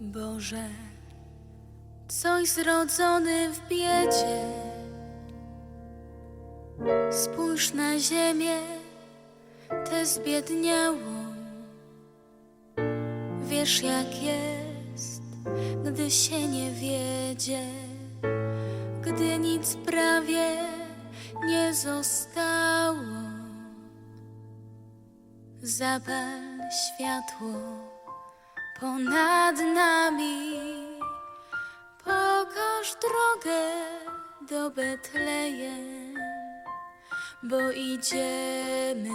Boże, coś zrodzony w biedzie. Spójrz na ziemię, tę zbiedniałą. Wiesz, jak jest, gdy się nie wiedzie, gdy nic prawie nie zostało. Zapal światło ponad nami. Pokaż drogę do Betlejem, bo idziemy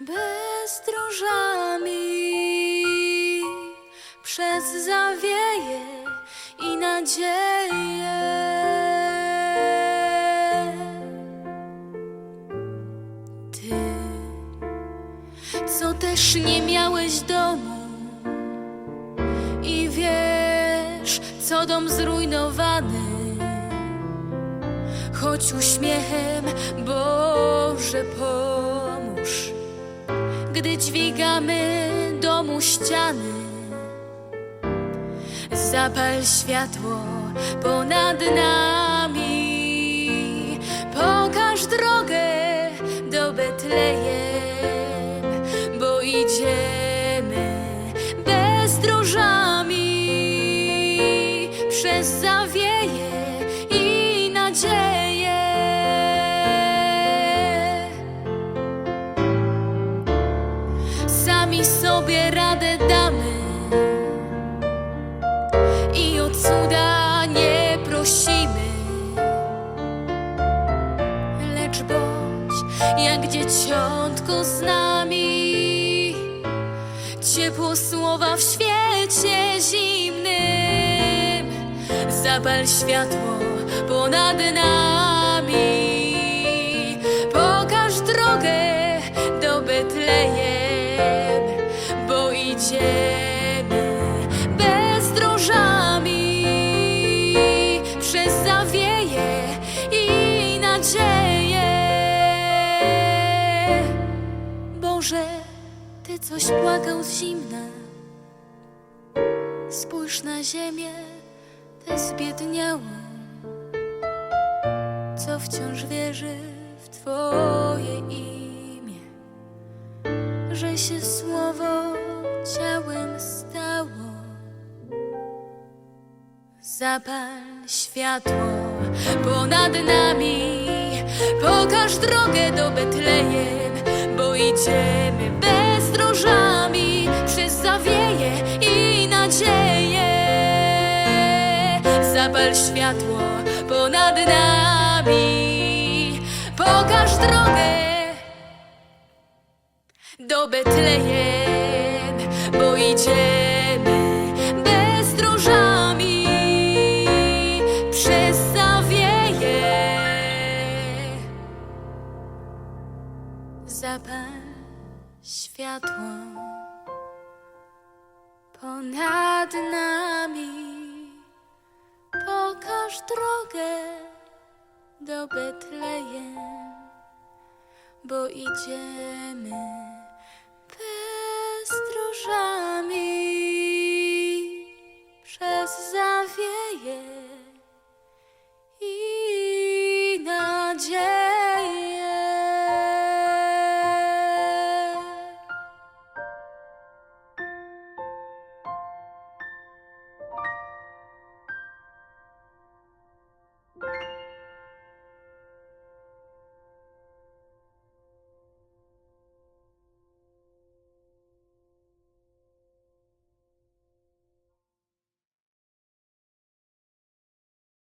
bezdrożami przez zawieje i nadzieję. Ty co też nie miałeś domu dom zrujnowany. Choć uśmiechem, Boże, pomóż, gdy dźwigamy domu ściany. Zapal światło ponad nami, przez zawieje i nadzieję. Sami sobie radę damy i o cuda nie prosimy. Lecz bądź jak dzieciątko z nami, ciepło słowa w świecie zimnym. Zapal światło ponad nami, pokaż drogę do Betlejem, bo idziemy bezdrożami. Przez zawieje i nadzieję. Boże, Ty coś płakał z zimna, spójrz na ziemię, tę zbiedniałą, co wciąż wierzy w Twoje imię że się słowo ciałem stało. Zapal światło ponad nami, pokaż drogę do Betlejem, Zapal światło ponad nami, pokaż drogę do Betlejem, bo idziemy bezdrożami przez zawieje. Zapal światło ponad nami, drogę do Betlejem bo idziemy przez za